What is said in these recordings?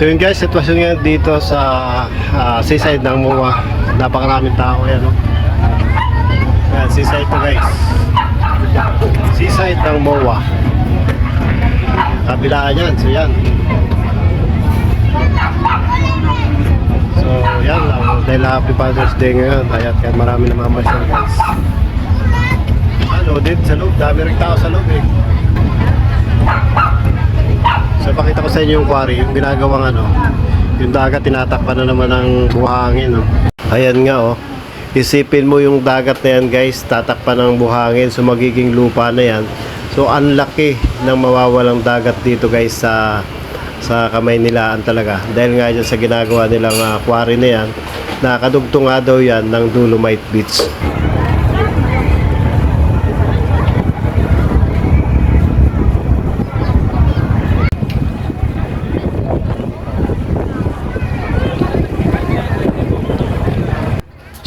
So yun guys, sitwasyon ngayon dito sa ah, seaside ng MOA. Napakaraming tao yan, no? Yan, seaside to guys. Seaside ng MOA. Kabilaan yan, so yan. So yan lang, dahil happy Father's Day ngayon, hayat kaya marami na mamasyal guys. Ano, din sa loob, dami rin tao sa loob eh. So pakita ko sa inyo yung quarry, yung ginagawang ano, yung dagat tinatakpan na naman ng buhangin. No? Ayan nga oh. Isipin mo yung dagat na yan guys, tatakpan ng buhangin, so magiging lupa na yan. So ang laki ng mawawalang dagat dito guys sa sa kamay nilaan talaga. Dahil nga dyan sa ginagawa nilang uh, quarry na yan, nakadugtong nga daw yan ng Dolomite Beach.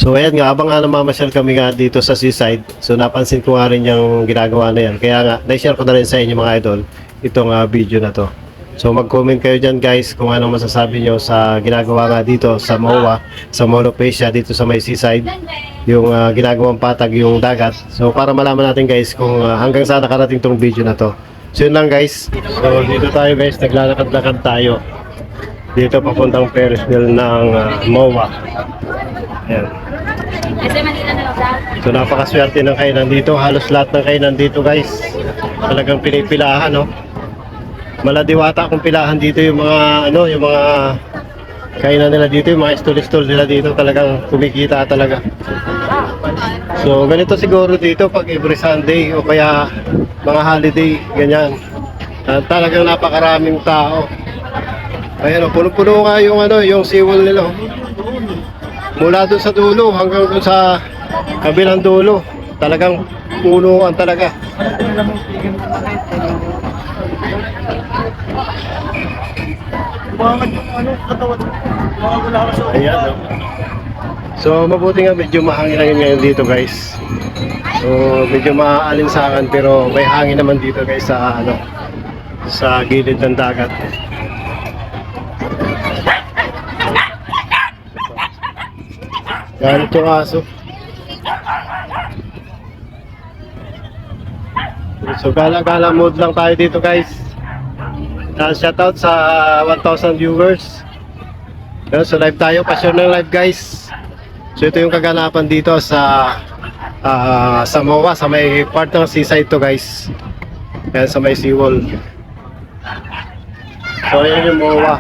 So ayan nga, abang nga namamasyal kami nga dito sa seaside. So napansin ko nga rin yung ginagawa na yan. Kaya nga, na-share ko na rin sa inyo mga idol itong ah, video na to. So mag-comment kayo dyan guys kung anong masasabi nyo sa ginagawa nga dito sa MOA, sa Monopecia dito sa may seaside. Yung ah, ginagawang patag yung dagat. So para malaman natin guys kung ah, hanggang saan nakarating tong video na to. So yun lang guys. So dito tayo guys, naglalakad-lakad tayo. Dito papuntang Ferris wheel ng ah, MOA. Ayan. So napakaswerte ng kainan dito. Halos lahat ng kainan dito guys. Talagang pinipilahan no. Maladiwata kung pilahan dito yung mga ano, yung mga kainan nila dito, yung mga stall-stall nila dito talagang kumikita talaga. So ganito siguro dito pag every Sunday o kaya mga holiday, ganyan. Ah, talagang napakaraming tao. Ayan, oh, puno-puno nga yung ano, yung seawall nila. oh. Mula doon sa dulo hanggang doon sa kabilang dulo. Talagang punuan talaga. Ayan. oh. So mabuti nga medyo mahangin lang ngayon dito guys. So medyo maaalinsangan pero may hangin naman dito guys sa ano sa gilid ng dagat. Galit yung aso. So gala-gala mode lang tayo dito guys. Uh, shoutout sa 1,000 viewers. Yan, so live tayo, pasyon ng live guys. So ito yung kaganapan dito sa ah, sa MOA, sa may part ng seaside to guys. Yan, sa may seawall. So yan yung MOA.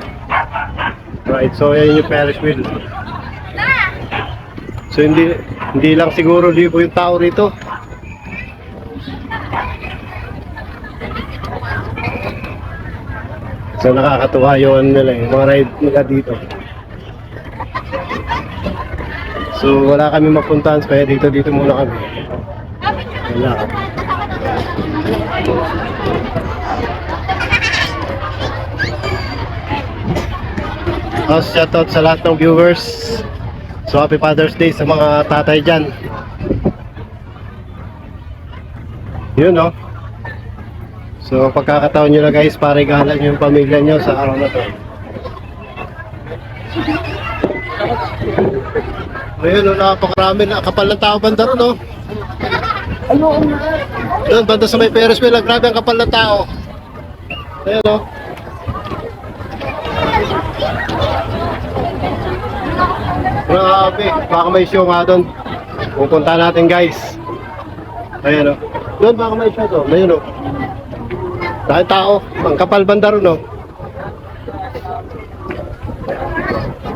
Right, so yan yung Ferris wheel. So hindi hindi lang siguro libo yung tao rito. So nakakatuwa ano nila, yung mga ride nila dito. So wala kami mapuntahan kaya dito dito muna kami. Wala. Oh, shoutout sa lahat ng viewers. So happy Father's Day sa mga tatay dyan. Yun no. So pagkakataon nyo na guys, parigalan nyo yung pamilya nyo sa araw na to. Ayun, no, napakarami na kapal ng tao banda ron, no? Doon, banda sa may Ferris wheel, ah, grabe ang kapal ng tao. Ayun, no? Grabe, baka may show nga doon. Pupunta natin guys. Ayan o. Doon baka may show doon. Ayun o. Dahil tao, ang kapal banda ron o.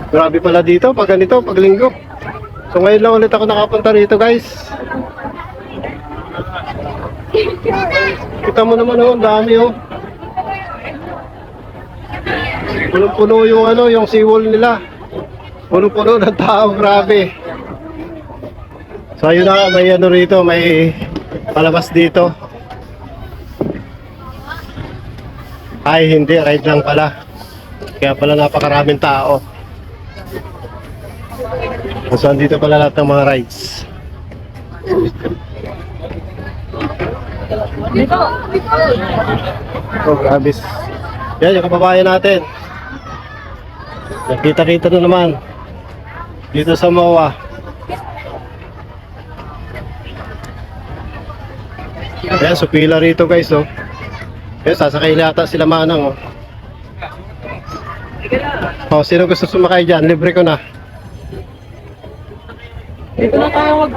Grabe pala dito pag ganito, pag linggo. So ngayon lang ulit ako nakapunta rito guys. Kita mo naman oh, dami oh. Punong-puno yung ano, yung seawall nila. Puno-puno ng tao, grabe. So ayun na, may ano rito, may palabas dito. Ay, hindi, ride lang pala. Kaya pala napakaraming tao. So andito pala lahat ng mga rides. Oh, grabe. Yan, yung kababayan natin. Nakita-kita na naman. Dito sa MOA. Ayan, so pila rito guys, oh. Ayan, sasakay yata sila manang, oh. Oh, sino gusto sumakay dyan? Libre ko na. Dito na tayo wag.